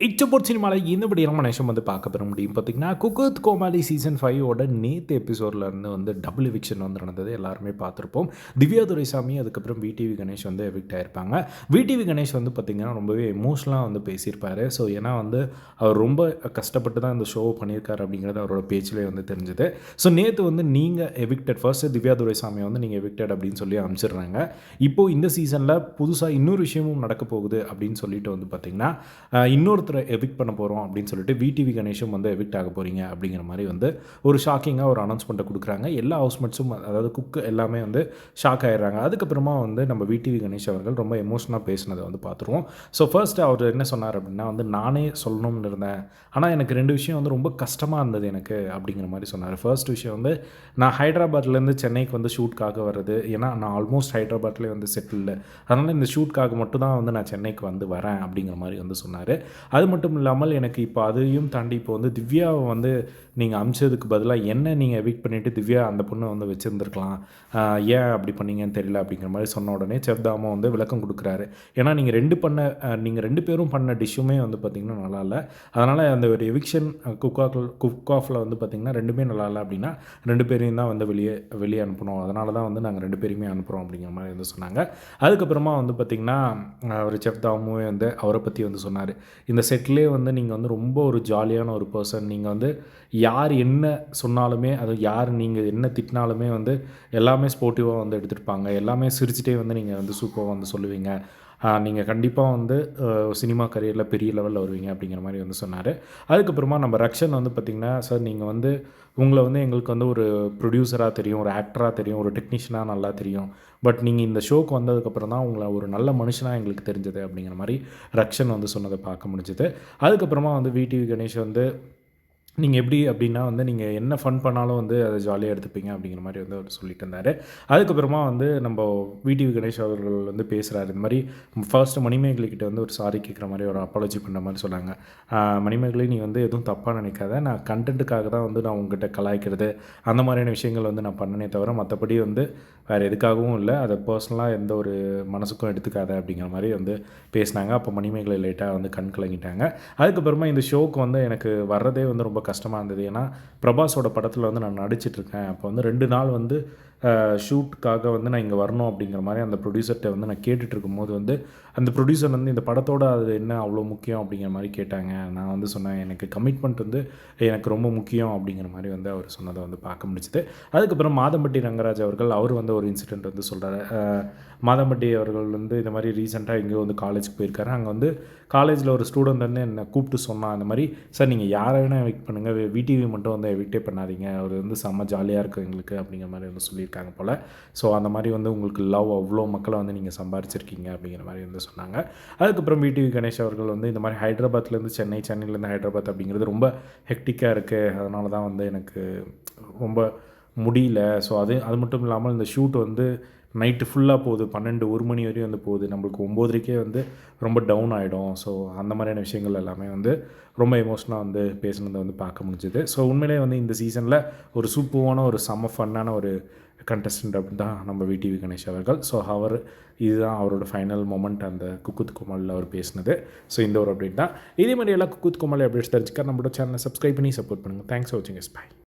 இச்சப்போட் சினிமாவில் இந்தபடி நம்ம நேஷம் வந்து பார்க்க பெற முடியும். பார்த்திங்கன்னா குகுத் கோமாளி சீசன் ஃபைவோட நேற்று எபிசோட்லேருந்து வந்து டபுள் எவிக்ஷன் வந்து நடந்தது. எல்லாருமே பார்த்துருப்போம். திவ்யா துரைசாமி அதுக்கப்புறம் விடிவி கணேஷ் வந்து எவிக்ட் ஆயிருப்பாங்க. விடிவி கணேஷ் வந்து பார்த்திங்கன்னா ரொம்பவே எமோஷ்னலாக வந்து பேசியிருப்பார். ஸோ ஏன்னா வந்து அவர் ரொம்ப கஷ்டப்பட்டு தான் இந்த ஷோ பண்ணியிருக்காரு அப்படிங்கிறது அவரோட பேச்சிலே வந்து தெரிஞ்சுது. ஸோ நேற்று வந்து நீங்கள் எவிக்டட் ஃபர்ஸ்ட்டு திவ்யா துரைசாமியை வந்து நீங்கள் எவிக்டட் அப்படின்னு சொல்லி அனுப்பிச்சிடுறாங்க. இப்போது இந்த சீசனில் புதுசாக இன்னொரு விஷயமும் நடக்க போகுது அப்படின்னு சொல்லிட்டு வந்து பார்த்திங்கன்னா இன்னொரு ஒருத்தரை எவிக்ட் பண்ண போகிறோம் அப்படின்னு சொல்லிட்டு விடிவி கணேஷும் வந்து எவிக்ட் ஆக போகிறீங்க அப்படிங்கிற மாதிரி வந்து ஒரு ஷாக்கிங்காக ஒரு அனௌன்ஸ்மெண்ட்டை கொடுக்குறாங்க. எல்லா ஹவுஸ்மேட்ஸும் அதாவது குக்கு எல்லாமே வந்து ஷாக் ஆயிடுறாங்க. அதுக்கப்புறமா வந்து நம்ம விடிவி கணேஷ் அவர்கள் ரொம்ப எமோஷனாக பேசினதை வந்து பார்த்துருவோம். ஸோ ஃபர்ஸ்ட் அவர் என்ன சொன்னார் அப்படின்னா வந்து நானே சொல்லணும்னு இருந்தேன். ஆனால் எனக்கு ரெண்டு விஷயம் வந்து ரொம்ப கஷ்டமாக இருந்தது எனக்கு அப்படிங்கிற மாதிரி சொன்னார். ஃபர்ஸ்ட் விஷயம் வந்து நான் ஹைதராபாத்லேருந்து சென்னைக்கு வந்து ஷூட்காக வர்றது. ஏன்னா நான் ஆல்மோஸ்ட் ஹைதராபாத்லேயே வந்து செட்டில் அதனால் இந்த ஷூட்காக மட்டும் தான் வந்து நான் சென்னைக்கு வந்து வரேன் அப்படிங்கிற மாதிரி வந்து சொன்னார். அது மட்டும் இல்லாமல் எனக்கு இப்போ அதையும் தாண்டி இப்போ வந்து திவ்யாவை வந்து நீங்கள் அமிச்சதுக்கு பதிலாக என்ன நீங்கள் எவிக் பண்ணிவிட்டு திவ்யா அந்த பொண்ணை வந்து வச்சுருந்துருக்கலாம். ஏன் அப்படி பண்ணீங்கன்னு தெரியல அப்படிங்கிற மாதிரி சொன்ன உடனே செவ்தாமா வந்து விளக்கம் கொடுக்குறாரு. ஏன்னா நீங்கள் ரெண்டு பண்ண நீங்கள் ரெண்டு பேரும் பண்ண டிஷ்ஷுமே வந்து பார்த்திங்கன்னா நல்லா இல்லை. அதனால் அந்த ஒரு எவிக்ஷன் குக்காக்கில் குக் ஆஃபில் வந்து பார்த்திங்கன்னா ரெண்டுமே நல்லா இல்லை அப்படின்னா ரெண்டு பேரையும் தான் வந்து வெளியே வெளியே அனுப்பணும். அதனால தான் வந்து நாங்கள் ரெண்டு பேருமே அனுப்புகிறோம் அப்படிங்கிற மாதிரி வந்து சொன்னாங்க. அதுக்கப்புறமா வந்து பார்த்திங்கன்னா அவர் செப்தாமுவே வந்து அவரை பற்றி வந்து சொன்னார். இந்த செட்லேயே வந்து நீங்கள் வந்து ரொம்ப ஒரு ஜாலியான ஒரு பர்சன் நீங்கள் வந்து யார் என்ன சொன்னாலுமே அது யார் நீங்கள் என்ன திட்டினாலுமே வந்து எல்லாமே ஸ்போர்ட்டிவாக வந்து எடுத்துருப்பாங்க. எல்லாமே சிரிச்சிட்டே வந்து நீங்கள் வந்து சூப்பராக வந்து சொல்லுவீங்க. நீங்கள் கண்டிப்பாக வந்து சினிமா கரியரில் பெரிய லெவலில் வருவீங்க அப்படிங்கிற மாதிரி வந்து சொன்னார். அதுக்கப்புறமா நம்ம ரக்ஷன் வந்து பார்த்திங்கன்னா சார் நீங்கள் வந்து உங்களை வந்து எங்களுக்கு வந்து ஒரு ப்ரொடியூசராக தெரியும் ஒரு ஆக்டராக தெரியும் ஒரு டெக்னீஷியனாக நல்லா தெரியும். பட் நீங்கள் இந்த ஷோக்கு வந்ததுக்கப்புறம் தான் உங்களை ஒரு நல்ல மனுஷனாக எங்களுக்கு தெரிஞ்சது அப்படிங்கிற மாதிரி ரக்ஷன் வந்து சொன்னதை பார்க்க முடிஞ்சுது. அதுக்கப்புறமா வந்து விடிவி கணேஷ் வந்து நீங்கள் எப்படி அப்படின்னா வந்து நீங்கள் என்ன ஃபன் பண்ணாலும் வந்து அதை ஜாலியாக எடுத்துப்பீங்க அப்படிங்கிற மாதிரி வந்து அவர் சொல்லிட்டு இருந்தார். அதுக்கப்புறமா வந்து நம்ம விடிவி கணேஷ் அவர்கள் வந்து பேசுகிறாரு இந்த மாதிரி ஃபர்ஸ்ட் மணிமேகலை கிட்ட வந்து ஒரு சாரி கேட்குற மாதிரி ஒரு அப்பாலஜி பண்ணுற மாதிரி சொன்னாங்க. மணிமேகலை நீ வந்து எதுவும் தப்பாக நினைக்காத. நான் கண்டென்ட்டுக்காக தான் வந்து நான் உங்ககிட்ட கலாய்க்கிறது. அந்த மாதிரியான விஷயங்கள் வந்து நான் பண்ணனே தவிர மற்றபடி வந்து வேறு எதுக்காகவும் இல்லை. அதை பர்சனலாக எந்த ஒரு மனசுக்கும் எடுத்துக்காத அப்படிங்கிற மாதிரி வந்து பேசினாங்க. அப்போ மணிமேகலை லேட்டாக வந்து கண் கலங்கிட்டாங்க. அதுக்கப்புறமா இந்த ஷோக்கு வந்து எனக்கு வர்றதே வந்து ரொம்ப கஷ்டமாக இருந்தது. ஏன்னா பிரபாஸோட படத்தில் வந்து நான் நடிச்சிட்ருக்கேன் அப்போ வந்து ரெண்டு நாள் வந்து ஷூட்டுக்காக வந்து நான் இங்கே வரணும் அப்படிங்கிற மாதிரி அந்த ப்ரொடியூசர்கிட்ட வந்து நான் கேட்டுட்டு இருக்கும்போது வந்து அந்த ப்ரொடியூசர் வந்து இந்த படத்தோட அது என்ன அவ்வளோ முக்கியம் அப்படிங்கிற மாதிரி கேட்டாங்க. நான் வந்து சொன்னேன் எனக்கு கமிட்மெண்ட் வந்து எனக்கு ரொம்ப முக்கியம் அப்படிங்கிற மாதிரி வந்து அவர் சொன்னதை வந்து பார்க்க முடிச்சுது அதுக்கப்புறம் மாதம்பட்டி ரங்கராஜ் அவர்கள் அவர் வந்து ஒரு இன்சிடெண்ட் வந்து சொல்கிறாரு மாதம்பட்டி அவர்கள் வந்து இந்த மாதிரி ரீசெண்டாக எங்கேயோ வந்து காலேஜுக்கு போயிருக்காரு. அங்கே வந்து காலேஜில் ஒரு ஸ்டூடெண்ட் வந்து என்னை கூப்பிட்டு சொன்னான் அந்த மாதிரி சார் நீங்கள் யாரை வேணால் எவிக்ட் பண்ணுங்கள் விடிவி மட்டும் வந்து எவிக்டே பண்ணாதீங்க. அவர் வந்து செம்ம ஜாலியாக இருக்கும் எங்களுக்கு அப்படிங்கிற மாதிரி வந்து சொல்லியிருக்காங்க போல். ஸோ அந்த மாதிரி வந்து உங்களுக்கு லவ் அவ்வளோ மக்களை வந்து நீங்கள் சம்பாரிச்சிருக்கீங்க அப்படிங்கிற மாதிரி வந்து சொன்னாங்க. அதுக்கப்புறம் விடிவி கணேஷ் அவர்கள் வந்து இந்த மாதிரி ஹைதராபாத்லேருந்து சென்னை சென்னையிலேருந்து ஹைதராபாத் அப்படிங்கிறது ரொம்ப ஹெக்டிக்காக இருக்குது அதனால தான் வந்து எனக்கு ரொம்ப முடியல. ஸோ அது அது மட்டும் இல்லாமல் இந்த ஷூட் வந்து நைட்டு ஃபுல்லாக போகுது. பன்னெண்டு ஒரு மணி வரையும் வந்து போகுது. நம்மளுக்கு ஒம்போதரைக்கே வந்து ரொம்ப டவுன் ஆகிடும் ஸோ அந்த மாதிரியான விஷயங்கள் எல்லாமே வந்து ரொம்ப எமோஷனாக வந்து பேசினதை வந்து பார்க்க முடிஞ்சுது. ஸோ உண்மையிலே வந்து இந்த சீசனில் ஒரு சூப்பரான ஒரு செம்ம ஃபன்னான ஒரு கண்டஸ்டன்ட் அப்படின்னு தான் நம்ம விடிவி கணேஷ் அவர்கள். ஸோ அவர் இதுதான் அவரோட ஃபைனல் மொமெண்ட் அந்த குக்குத் குமாலில் அவர் பேசினது. ஸோ இந்த ஒரு அப்டேட் தான். இதே மாதிரி எல்லாம் குக்குத் குமாலி அப்டேட்ஸ் தெரிஞ்சுக்க நம்மளோட சேனலை சப்ஸ்கிரைப் பண்ணி சப்போர்ட் பண்ணுங்கள் தேங்க்ஸ் ஃபார் வாட்சிங் எஸ் பை